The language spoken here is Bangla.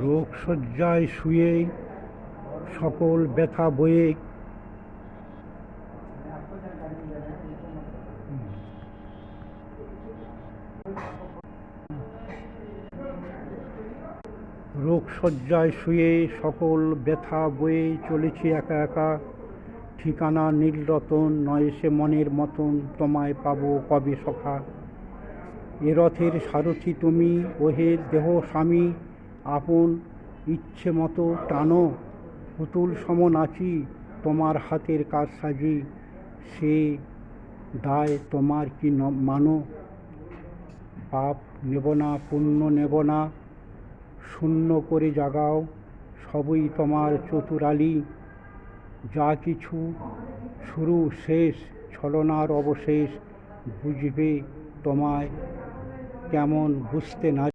রোগ শয্যায় শুয়ে সকল ব্যথা বয়ে রোগ শয্যায় শুয়ে সকল ব্যথা বয়ে চলেছি একা একা। ঠিকানা নীলরতন, নয় সে মনের মতন, তোমায় পাবো কবে সখা। এ রথের সারথি তুমি ওহের দেহ স্বামী, আপন ইচ্ছে মতো টানো, পুতুল সম নাচি, তোমার হাতের কাজ সাজি, সে দায় তোমার কি মানো? পাপ নেব না, পুণ্য নেব না, শূন্য করে জাগাও, সবই তোমার চতুরালি। যা কিছু শুরু শেষ, ছলনার অবশেষ বুঝবে তোমায় কেমন বুঝতে না